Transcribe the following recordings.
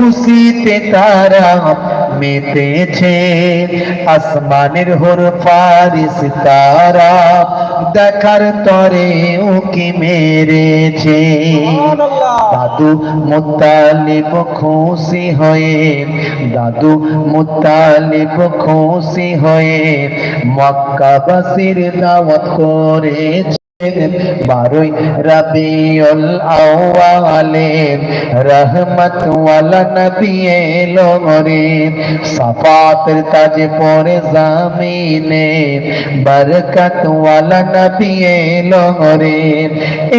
খুশিতে তারা মেতেছে। আসমানের হোর ফারিস তারা দেখার তরে উকি মেরেছে। দাদু মুতালিব খুশি হয়ে, দাদু মুতালিব খুশি হয়ে মক্কাবাসীর দাওয়াত করেছে। বারোই রবিউল আওয়ালে রহমত ওয়ালা নবী এলো রে সাফাতের পরে জামিনে বরকত ওয়ালা নবী এলো রে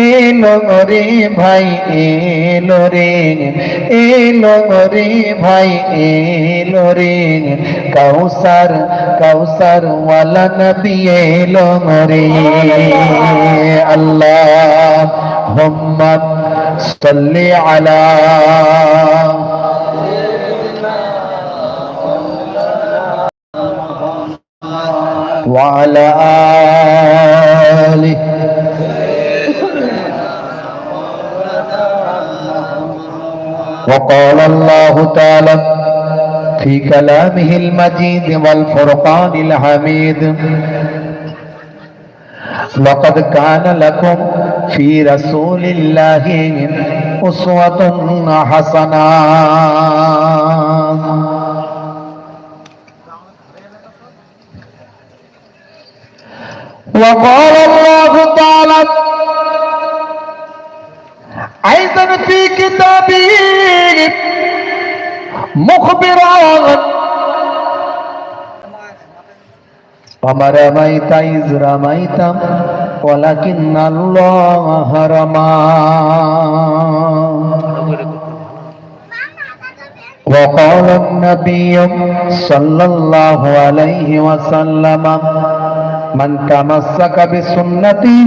এলো রে ভাই, এলো রে। এলো রে ভাই, এলো রে। কৌসার কৌসার ওয়ালা নবী রে اللهم صل على وعلى آله. وقال الله تعالى في كلامه المجيد والفرقان الحميد. لقد كان لكم في رسول الله أسوة حسنة وقال الله تعالى أيضا في كتابه مخبرا وما رميت إذ رميت ولكن الله رمى وقال النبي صلى الله عليه وسلم من تمسك بسنتي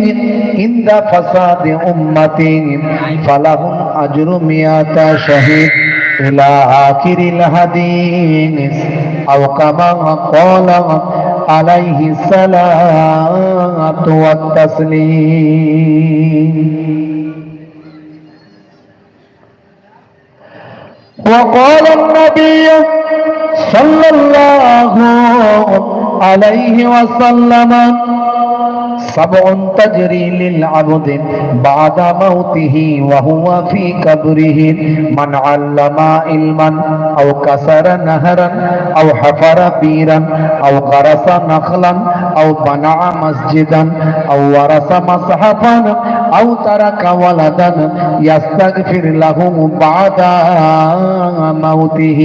عند فساد أمتي فله أجر مئة شهيد إلى آخر الحديث أو كما قال عليه الصلاة والتسليم وقال النبي صلى الله عليه وسلم سبع تجري للعبد بعد موته وهو في قبره من علم علما او كسر نهرا او حفر بيرا او غرس نخلا او بنى مسجدا او ورث مصحفا او ترك ولدا يستغفر له بعد موته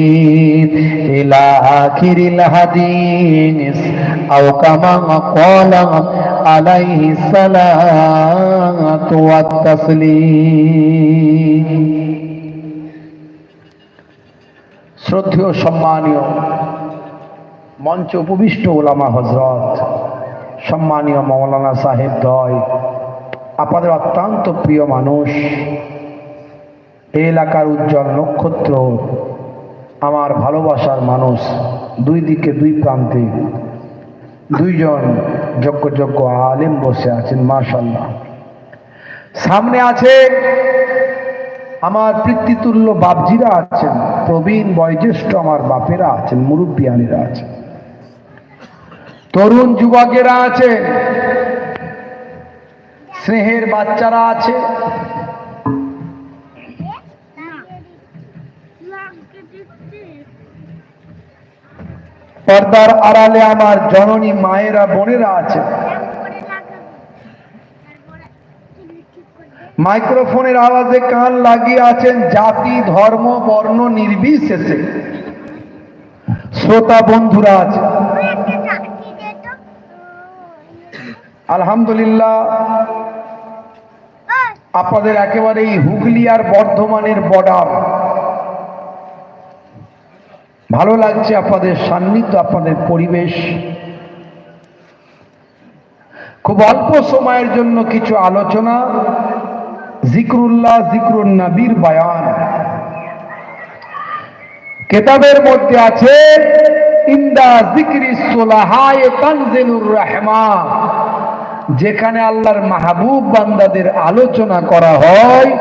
الى اخر الحديث او كما قال عليه الصلاة والتسليم শ্রদ্ধেয় সম্মানীয় মঞ্চ উপবিষ্ট ওলামা হজরত সম্মানীয় মৌলানা সাহেব দয় আপনাদের অত্যন্ত প্রিয় মানুষ এই এলাকার উজ্জ্বল নক্ষত্র আমার ভালোবাসার মানুষ দুই দিকে দুই প্রান্তে দুইজন যোগ্য যোগ্য আলেম বসে আছেন মাশাল্লাহ সামনে আছে আমার পিতৃতুল্য বাপজিরা আছেন, প্রবীণ বয়োজ্যেষ্ঠ আমার বাপেরা আছেন, মুরব্বিয়ানেরা আছেন। তরুণ যুবকেরা আছে স্নেহের বাচ্চারা আছে পর্দার আড়ালে আমার জননী মায়েরা বোনেরা আছে। মাইক্রোফোনের আওয়াজে কান লাগিয়ে আছেন জাতি, ধর্ম, বর্ণ নির্বিশেষে। শ্রোতা বন্ধুরা আছে। আলহামদুলিল্লাহ, আপনাদের একেবারে এই হুগলি আর বর্ধমানের বর্ডার। ভালো লাগছে আপনাদের সান্নিধ্য, আপনাদের পরিবেশ। খুব অল্প সময়ের জন্য কিছু আলোচনা। জিক্রুল্লাহ জিক্রুল নবীর বায়ান। কেতাবের মধ্যে আছে, ইন্দা জিক্রি সোলাহায় তানজিলুর রহমান যেখানে আল্লাহর মাহবুব বান্দাদের আলোচনা করা হয়।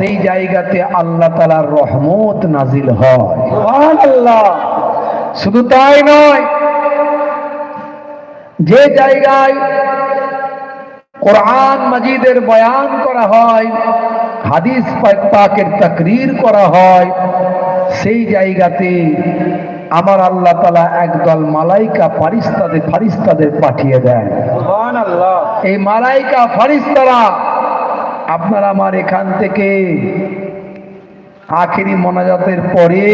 সেই জায়গাতে আল্লাহ তালার রহমত নাজিল হয়। আল্লাহ শুধু তাই নয় যে জায়গায় কোরআন মাজিদের বয়ান করা হয় হাদিস পাকের তাকরীর করা হয় সেই জায়গাতে আমার আল্লাহ তালা একদল মালাইকা ফারিস্তাদের ফারিস্তাদের পাঠিয়ে দেন। এই মালাইকা ফারিস্তারা আপনার আমার এখান থেকে আখেরি মোনাজাতের পরে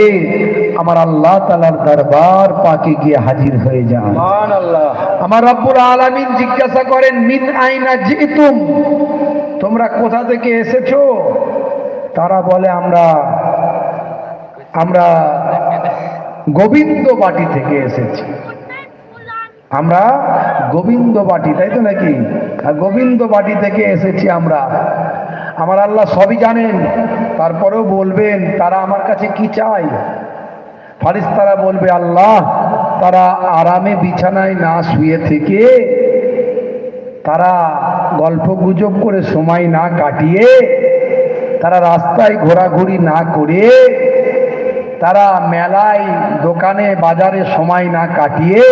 আমার আল্লাহ তালার দরবার পাকে গিয়ে হাজির হয়ে যান। আমার রব্বুল আলামিন জিজ্ঞাসা করেন মিন আইনা জিতুম? তোমরা কোথা থেকে এসেছ? তারা বলে আমরা আমরা গোবিন্দ বাটি থেকে এসেছি। আমরা গোবিন্দ বাটি তাই তো নাকি? গোবিন্দ বাটি থেকে এসেছি আমরা। আমার আল্লাহ সবই জানেন। তারপরেও বলবেন, তারা আমার কাছে কি চায়? ফারিস্তারা বলবে, আল্লাহ, তারা আরামে বিছানায় না শুয়ে থেকে তারা গল্প গুজব করে সময় না কাটিয়ে তারা রাস্তায় ঘোরাঘুরি না করে তারা মেলায়, দোকানে, বাজারে সময় না কাটিয়ে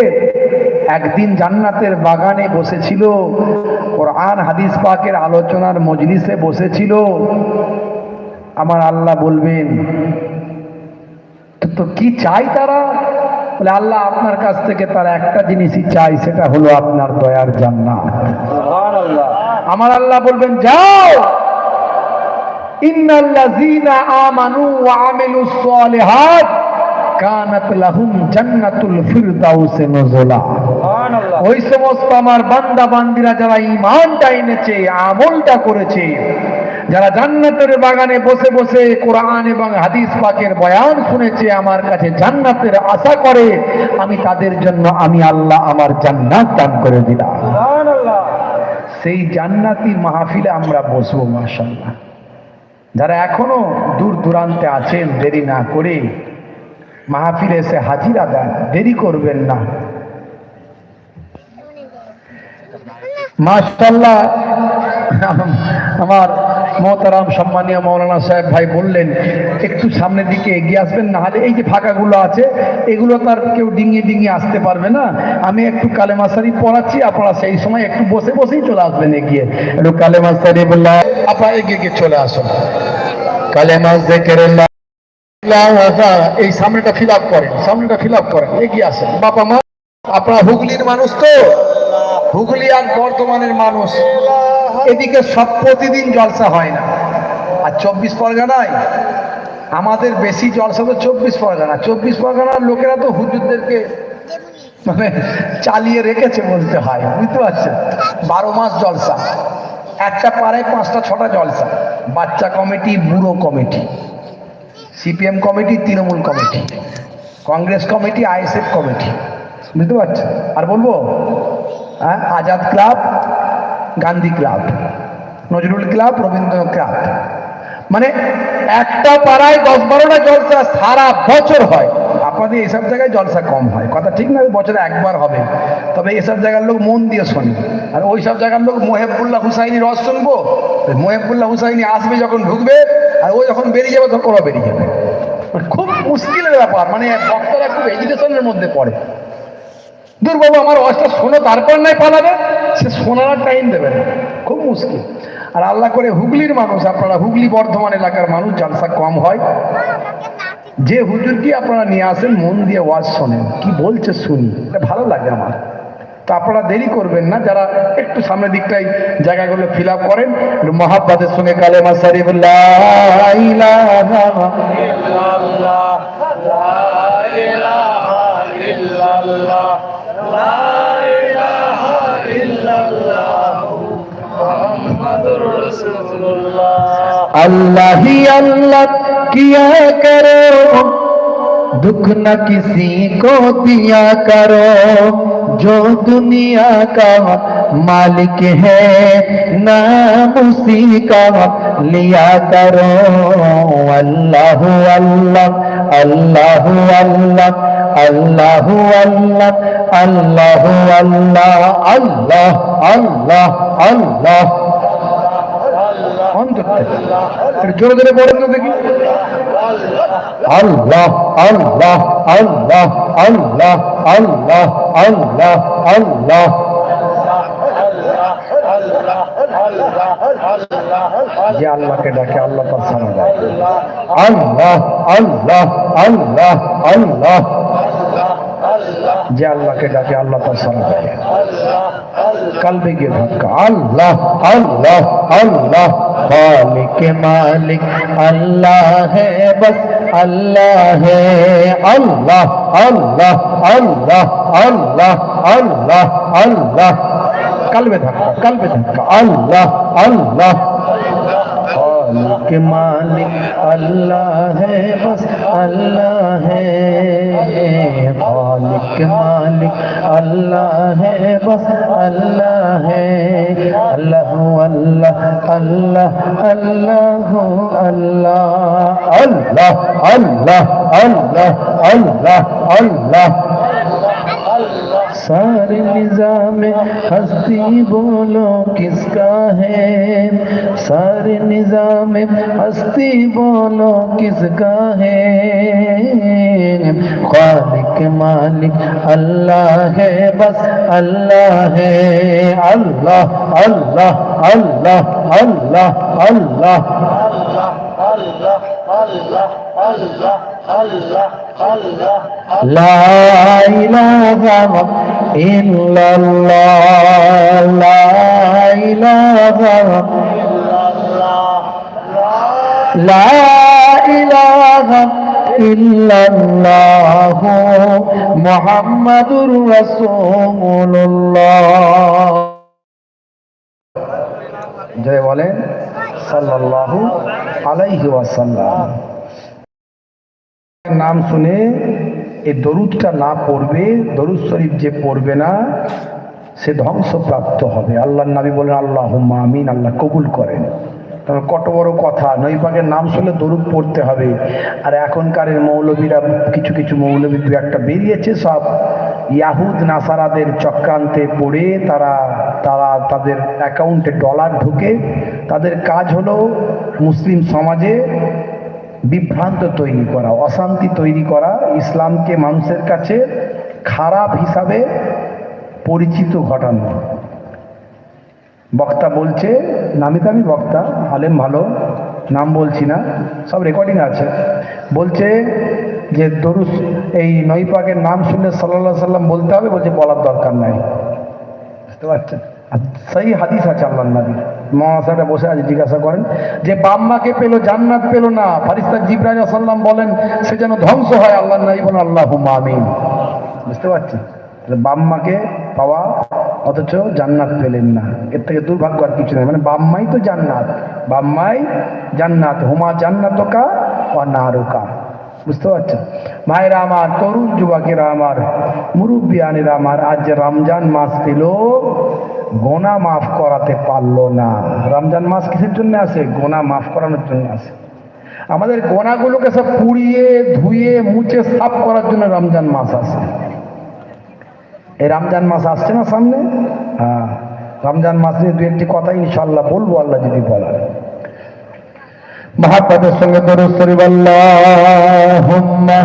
একদিন জান্নাতের বাগানে বসেছিল। কোরআন হাদিস পাকের আলোচনার মজলিসে বসেছিল। আমার আল্লাহ বলবেন তো- কি চাই তারা? বলে আল্লাহ আপনার কাছ থেকে তারা একটা জিনিসই চাই সেটা হলো আপনার দয়ার জান্নাত। আমার আল্লাহ বলবেন যাও। ইন্নাল্লাযীনা আমানু ওয়া আমিলুস সালিহাত কানাত লাহুম জান্নাতুল ফিরদাউসে নুজুলা। সুবহান ওই সমস্ত আমার বান্দা বান্দিরা যারা ইমানটা এনেছে আমলটা করেছে যারা জান্নাতের বাগানে বসে বসে কোরআন এবং হাদিস পাকের বয়ান শুনেছে আমার কাছে জান্নাতের আশা করে আমি তাদের জন্য আমি আল্লাহ আমার জান্নাত দান করে দিলাম। সেই জান্নাতি মাহফিলে আমরা বসবো মাশাল্লাহ যারা এখনও দূর দূরান্তে আছেন দেরি না করে মাহফিলে এসে হাজিরা দেন দেরি করবেন না। মাশাল্লাহ আমার মহতারাম সম্মানীয় মৌলানা সাহেব ভাই বললেন একটু সামনের দিকে এগিয়ে আসবেন না হলে এই যে ফাঁকাগুলো আছে এগুলো তার কেউ ডিঙিয়ে ডিঙিয়ে আসতে পারবে না। আমি একটু কালেমা শরীফ পড়াচ্ছি আপনারা সেই সময় একটু বসে বসেই চলে আসবেন এগিয়ে। একটু কালেমা শরীফ বললাম। আপনারা এগিয়ে গিয়ে চলে আসুন। কালেমা জেকেরুল্লাহ। এই সামনেটা ফিল আপ করেন, সামনেটা ফিল আপ করেন, এগিয়ে আসেন। বাবা মা, আপনারা হুগলির মানুষ তো? হুগলি আর বর্ধমানের মানুষ। এদিকে সব প্রতিদিন জলসা হয় না। আর চব্বিশ পরগনায় আমাদের বেশি জলসা তো চব্বিশ পরগনা। চব্বিশ পরগনার লোকেরা তো হুজুরদেরকে মানে চালিয়ে রেখেছে বলতে হয়, বুঝতে পারছেন? বারো মাস জলসা। একটা পাড়ায় পাঁচটা, ছটা জলসা। বাচ্চা কমিটি, বুড়ো committee. CPM committee, Trinamool committee, Congress committee, ISF committee. বুঝতে পারছেন? আর বলব হ্যাঁ Azad club, Gandhi club, Nazrul club, Rabindranath club. মানে একটা পাড়ায় দশ বারোটা জলসা সারা বছর হয়। আপনাদের এসব জায়গায় জলসা কম হয়। কথা ঠিক না, বছরে একবার হবে। তবে এসব জায়গার লোক মন দিয়ে শোনে। আর ওই সব জায়গার লোক মোহেবুল্লাহ হুসাইনি রস শুনব? মোহেবুল্লাহ হুসাইনি আসবে যখন ঢুকবে, আর ও যখন বেরিয়ে যাবে, তখন ওরা বেরিয়ে যাবে। মানে খুব মুশকিলের ব্যাপার। মানে ভক্তরা খুব এডুকেশনের মধ্যে পড়ে। দুর্বাবু আমার ওয়াজটা শোনো, তারপর নাই পালাবে? সে শোনার টাইম দেবে না। খুব মুশকিল। আর আল্লাহ করে হুগলির মানুষ, আপনারা হুগলি বর্ধমান এলাকার মানুষ, জালসা কম হয়। যে হুজুরকে আপনারা নিয়ে আসেন, মন দিয়ে ওয়াজ শোনেন। কি বলছে শুনি। এটা ভালো লাগে আমার। তো আপনারা দেরি করবেন না, যারা একটু সামনের দিকটাই জায়গাগুলো ফিল আপ করেন মহাব্বাদের সঙ্গে কালেমা শরীফ লা किया करो। दुख न किसी को दिया करो। जो दुनिया का मालिक है नाम उसी का लिया करो। अल्लाह अल्लाह अल्लाह अल्लाह अल्लाह अल्लाह अल्लाह अल्लाह अल्लाह अल्लाह। অন্তর থেকে জোরে জোরে বলেন তো দেখি। আল্লাহ আল্লাহ আল্লাহ আল্লাহ আল্লাহ আল্লাহ আল্লাহকে ডাকে, আল্লাহ আল্লাহ আল্লাহ আল্লাহ আল্লাহ। যে আল্লাহকে ডাকে আল্লাহ তার সারা পায় কালবে গিয়ে ধাক্কা আল্লাহ আল্লাহ আল্লাহ خالق مالک اللہ ہے بس اللہ ہے اللہ اللہ اللہ اللہ اللہ اللہ قلب دھکا قلب دھکا اللہ اللہ کہ مالک اللہ ہے، بس اللہ ہے۔ مالک مالک اللہ ہے، بس اللہ ہے۔ اللہ اللہ اللہ اللہ اللہ۔ اللہ اللہ اللہ اللہ اللہ۔ سارے نظام ہستی بولو، کس کا ہے؟ सारे निजाम हस्ती बोलो किसका है खालिक मालिक अल्लाह है बस अल्लाह है अल्लाह अल्लाह अल्लाह अल्लाह अल्लाह अल्लाह अल्लाह अल्लाह अल्लाह अल्लाह ला इलाहा इल्लल्लाह ला इलाहा لا إله إلا الله محمد رسول الله জয় বলেন সাল্লাল্লাহু আলাইহি ওয়াসাল্লাম নাম শুনে এই দরুদটা না পড়বে দরুদ শরীফ যে পড়বে না সে ধ্বংসপ্রাপ্ত হবে আল্লাহর নবী বলেন আল্লাহ আমিন আল্লাহ কবুল করেন তবে কত বড় কথা নৈপাকের নাম শুনলে দরুদ পড়তে হবে। আর এখনকার মৌলবীরা কিছু কিছু মৌলবী দু একটা বেরিয়েছে, সব ইয়াহুদ, নাসারাদের চক্রান্তে পড়ে তারা তারা তাদের অ্যাকাউন্টে ডলার ঢুকে। তাদের কাজ হলো মুসলিম সমাজে বিভ্রান্ত তৈরি করা, অশান্তি তৈরি করা, ইসলামকে মানুষের কাছে খারাপ হিসাবে পরিচিত ঘটানো। বক্তা বলছে, নামি দামি বক্তা, আলেম ভালো, নাম বলছি না, সব রেকর্ডিং আছে। বলছে যে, দরুস, এই নৈপাকের নাম শুনলে সাল্লাহ সাল্লাম বলতে হবে? বলছে, বলার দরকার নাই। বুঝতে পারছেন? সেই হাদিস আছে আল্লাহ নবী মহাশয়টা বসে আছে, জিজ্ঞাসা করেন যে বাম্মাকে পেল, জান্নাত পেল না? ফারিস্তা জিব্রাহিম সাল্লাম বলেন, সে যেন ধ্বংস হয় আল্লাহ নবী বলেন আল্লাহ আমিন। বুঝতে পারছেন? বাম্মাকে পাওয়া, অথচ জান্নাত পেলেন না। এর থেকে দুর্ভাগ্য আর কিছু নেই। মানে বাম্মাই তো জান্নাত। বাম্মাই জান্নাত। হুমা জান্নাতকা ও নারুকা। বুঝতে পারছেন? ভাইরা আমার, তরুণ যুবকেরা আমার মুরব্বিয়ানেরা আমার, আজ যে রমজান মাস পেল গোনা মাফ করাতে পারল না। রমজান মাস কিসের জন্য আসে গোনা মাফ করানোর জন্য আসে আমাদের গোনাগুলোকে সব পুড়িয়ে, ধুয়ে, মুছে, সাফ করার জন্য রমজান মাস আসে এই রমজান মাস আসছে না সামনে? হ্যাঁ রমজান মাস নিয়ে দু একটি কথা ইনশাল্লাহ বলব আল্লাহ যদি বলা মহাপদের সঙ্গে দরুদ শরীফ আল্লাহুম্মা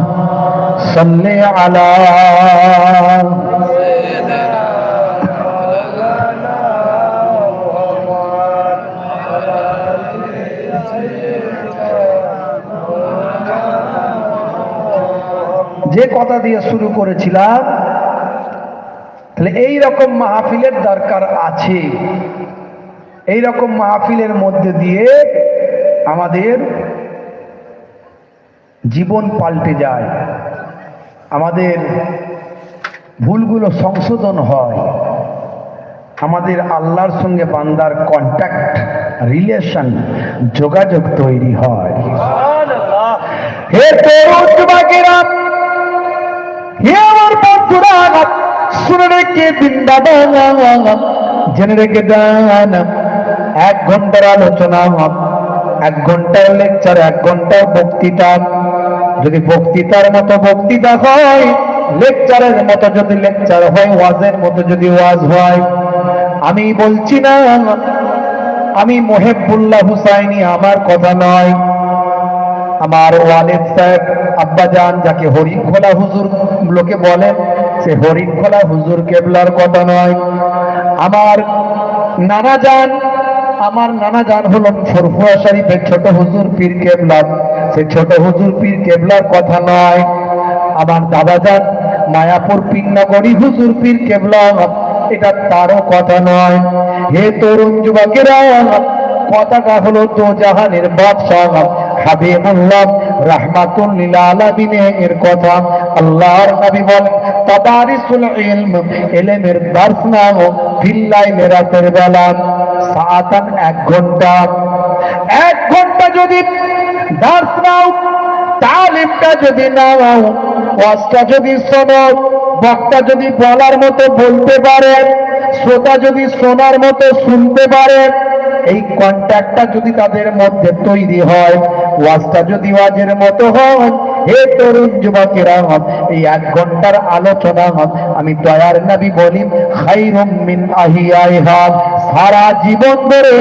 আলা যে কথা দিয়ে শুরু করেছিলাম তাহলে এই রকম মাহফিলের দরকার আছে। এই রকম মাহফিলের মধ্যে দিয়ে আমাদের জীবন পাল্টে যায়। আমাদের ভুলগুলো সংশোধন হয়। আমাদের আল্লাহর সঙ্গে বান্দার কন্ট্যাক্ট রিলেশন যোগাযোগ তৈরি হয়। হে তরুণ হে আমার বন্ধুরা রেখে জেনে রেখে এক ঘণ্টার আলোচনা এক লেকচার, এক বক্তৃতা যদি বক্তৃতার মতো বক্তৃতা হয়, লেকচারের মতো যদি লেকচার হয়, ওয়াজের মতো যদি ওয়াজ হয়, আমি বলছি না, আমি মোহেবুল্লাহ হুসাইনি, আমার কথা নয়। আমার ওয়ালেদ সাহেব আব্বাজান যাকে হরিণ খোলা হুজুর লোকে বলেন সে হরিণ খোলা হুজুর কেবলার কথা নয়। আমার নানা যান আমার নানা যান হলেন সরফুয়া শরীফের ছোট হুজুর পীর কেবলার। সে ছোট হুজুর পীর কেবলার কথা নয়। আমার দাদা যান মায়াপুর পিন্নগরী হুজুর পীর কেবলা এটা তারও কথা নয়। হে তরুণ যুবকেরা, কথাটা হলো তো জাহানের বাদশাহ। হাবিবুল্লাহ, রাহমাতুল লিল আলামিনের কথা আল্লাহর নবী বলেন তাদারিসুল ইলম, ইলমের দার্স নাও ফিল্লাইলে রাতের বেলা, সাআতান এক ঘণ্টা। এক ঘণ্টা যদি দার্স নাও, তালিমটা যদি নাও, ওয়াজটা যদি শোনো, বক্তা যদি বলার মতো বলতে পারে, শ্রোতা যদি শোনার মতো শুনতে পারে, এই কন্ট্যাক্টটা যদি তাদের মধ্যে তৈরি হয় ওয়াজটা যদি ওয়াজের মতো হয়, হে তরুণ যুবকেরা হন এই এক ঘণ্টার আলোচনা হন আমি দয়ার নবী বলি মিন আহিয়াইহা, সারা জীবন ধরে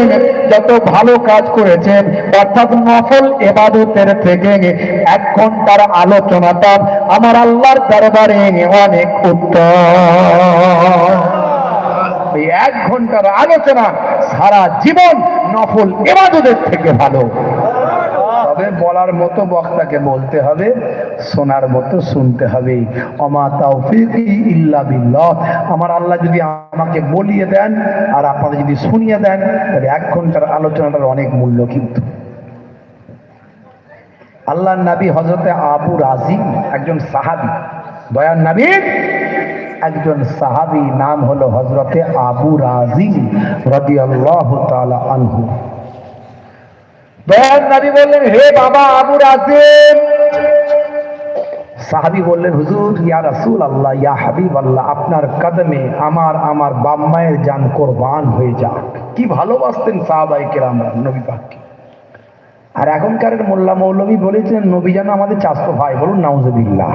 যত ভালো কাজ করেছেন, অর্থাৎ নফল এবাদতের থেকে এক ঘণ্টার আলোচনাটা আমার আল্লাহর দরবারে অনেক উত্তম। এই এক ঘণ্টার আলোচনা সারা জীবন নফল এবাদতের থেকে ভালো। তবে বলার মতো বক্তাকে বলতে হবে, শোনার মতো শুনতে হবে। অমা তাওফিক ইল্লা বিল্লাহ। আমার আল্লাহ যদি আমাকে বলিয়ে দেন আর আপনারা যদি শুনিয়ে দেন, তাহলে এক ঘণ্টার আলোচনাটার অনেক মূল্য কিন্তু। আল্লাহ নবী হজরতে আবু রাজিম একজন সাহাবি। দয়ার নবী, একজন সাহাবি নাম হলো হজরতে আবু রাজিম রাদিয়াল্লাহু তাআলা আনহু। দয়ার নবী বললেন, হে বাবা আবু রাজিম সাহাবি বললেন, হুজুর, ইয়া রাসূল আল্লাহ ইয়া হাবিব আল্লাহ আপনার কদমে আমার আমার বাপ মায়ের জান কোরবান হয়ে যাক। কি ভালোবাসতেন সাহাবাই কেরামরা নবী পাককে। আর এখনকার মোল্লা মৌলবী বলেছেন, নবী যেন আমাদের চাস্ত ভাই, বলুন নাউজুবিল্লাহ।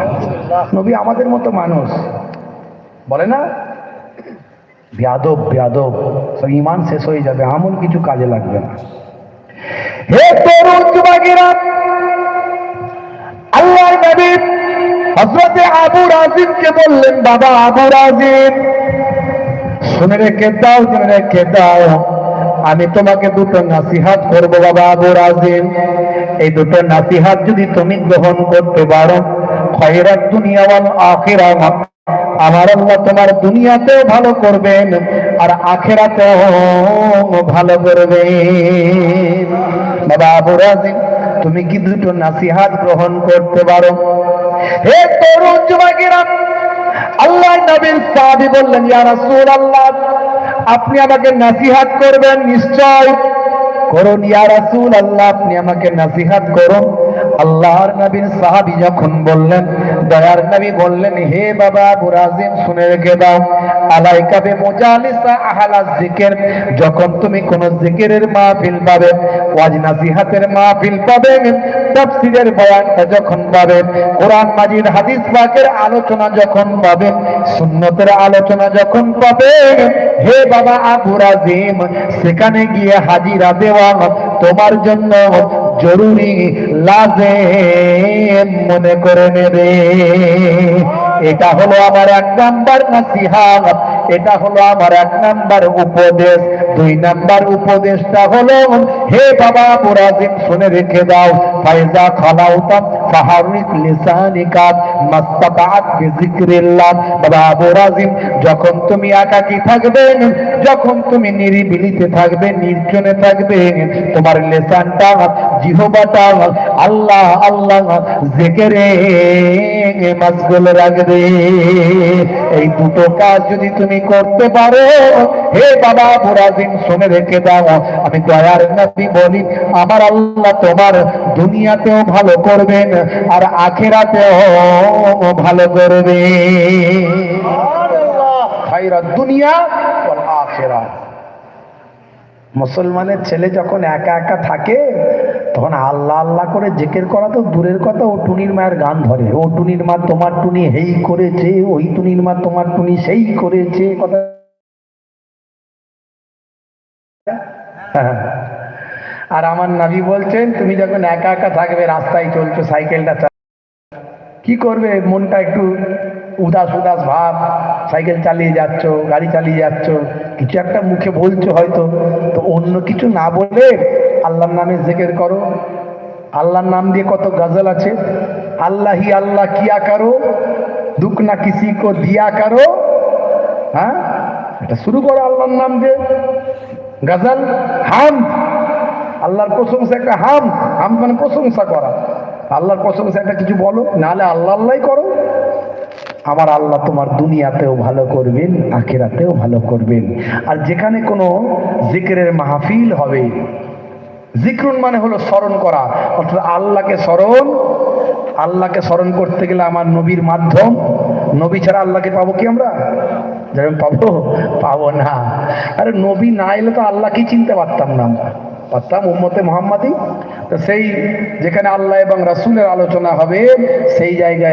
নবী আমাদের মতো মানুষ। বলে না? বেয়াদব বেয়াদব, সব ইমান শেষ হয়ে যাবে আমল কিছু কাজে লাগবে না। হে তরুণ যুবকেরা আল্লাহর নবী আবু রাজিমকে বললেন, বাবা আবু রাজিম শুনে রেখে দাও শুনে রেখে দাও, আমি তোমাকে দুটো নাসিহাত করব, বাবা আবু রাজিম এই দুটো নাসিহাত যদি তুমি গ্রহণ করতে পারো, খয়রাত দুনিয়া আখিরাহ আমার আল্লাহ তোমার দুনিয়াতেও ভালো করবেন আর আখেরাতেও ভালো করবেন। বাবা আবু রাজিম তুমি কি দুটো নাসিহাত গ্রহণ করতে পারো? হে তরুণ যুবকেরা আল্লাহ নবীর সাহাবী বললেন, ইয়া রাসূলুল্লাহ, আপনি আমাকে নাসিহাত করবেন নিশ্চয়? করুন, ইয়া রাসূল আল্লাহ আপনি আমাকে নাসিহাত করুন। আল্লাহর নবীর সাহাবি যখন বললেন, দয়ার নবী বললেন, হে বাবা বুরাজিম শুনে রেখে দাও। আলাইকা বে মুজালিসা আহলা জিকির যখন তুমি কোন জিকিরের মাহফিল পাবে, ওয়াজ নাসিহাতের মাহফিল পাবে, তাফসীরের বয়ানটা যখন পাবে, কোরআন মাজিদ, হাদিস পাকের আলোচনা যখন পাবে, সুন্নতের আলোচনা যখন পাবে, হে বাবা আবু রাজিম, সেখানে গিয়ে হাজিরা দেওয়া তোমার জন্য জরুরি লাজে মনে করে নেবে। এটা হলো আমার এক নাম্বার নাসিহাত, এটা হলো আমার এক নাম্বার উপদেশ। দুই নাম্বার উপদেশটা হলো, হে বাবা মুরাজিম শুনে রেখে দাও। ফাইজা খালাউতাম ফাহারিক লিসানিকা মাস্তাতাআত বিজিকরিল্লাহ। বাবা আবু রাজিম যখন তুমি একাকী থাকবে, যখন তুমি নিরিবিলিতে থাকবে, নির্জনে থাকবে, তোমার লেসানটা জিহবাটা আল্লাহ আল্লাহ জেকেরে মাসগুল রাখবে। এই দুটো কাজ যদি তুমি করতে পারো হে বাবা বুরাজিন শুনে রেখে দাও। আমি দয়ার নবী বলি আমার আল্লাহ তোমার দুনিয়াতেও ভালো করবেন আর আখেরাতেও ভালো করবে খাইরা দুনিয়া আখেরা মুসলমানের ছেলে যখন একা একা থাকে, তখন আল্লাহ আল্লাহ করে জেকের করা তো দূরের কথা, ও টুনির মায়ের গান ধরে। ও টুনির মা, তোমার টুনি হেই করেছে, ওই টুনির মা, তোমার টুনি সেই করেছে কথা। আর আমার নাবি বলছেন, তুমি যখন একা একা থাকবে, রাস্তায় চলছো, সাইকেলটা কি করবে? মনটা একটু উদাস উদাস ভাব। সাইকেল চালিয়ে যাচ্ছ, গাড়ি চালিয়ে যাচ্ছ, কিছু একটা মুখে বলছো হয়তো, তো অন্য কিছু না বলে আল্লাহর নামে জেকের করো। আল্লাহর নাম দিয়ে কত গজল আছে। আল্লাহ আল্লাহ কিয়া করো, দুঃখ না কিসি কো দিয়া করো। হ্যাঁ? এটা শুরু করো আল্লাহর নাম দিয়ে। গজল, হাম। আল্লাহর প্রশংসা একটা হাম হাম মানে প্রশংসা করা। আল্লাহর প্রশংসা একটা কিছু বলো, নাহলে আল্লাহ আল্লাহ করো। আমার আল্লাহ তোমার দুনিয়াতেও ভালো করবেন, আখেরাতেও ভালো করবেন। আর যেখানে কোনো জিকিরের মাহফিল হবে, জিক্রুন মানে হলো স্মরণ করা। অর্থাৎ আল্লাহকে স্মরণ আল্লাহকে স্মরণ করতে গেলে আমার নবীর মাধ্যম। নবী ছাড়া আল্লাহকে পাবো কি আমরা? যেমন পাবো পাবো না। আরে নবী না এলে তো আল্লাহকেই চিনতে পারতাম না আমরা? পারতাম উম্মতে মোহাম্মদই তো সেই যেখানে আল্লাহ এবং রাসূলের আলোচনা হবে, সেই জায়গায়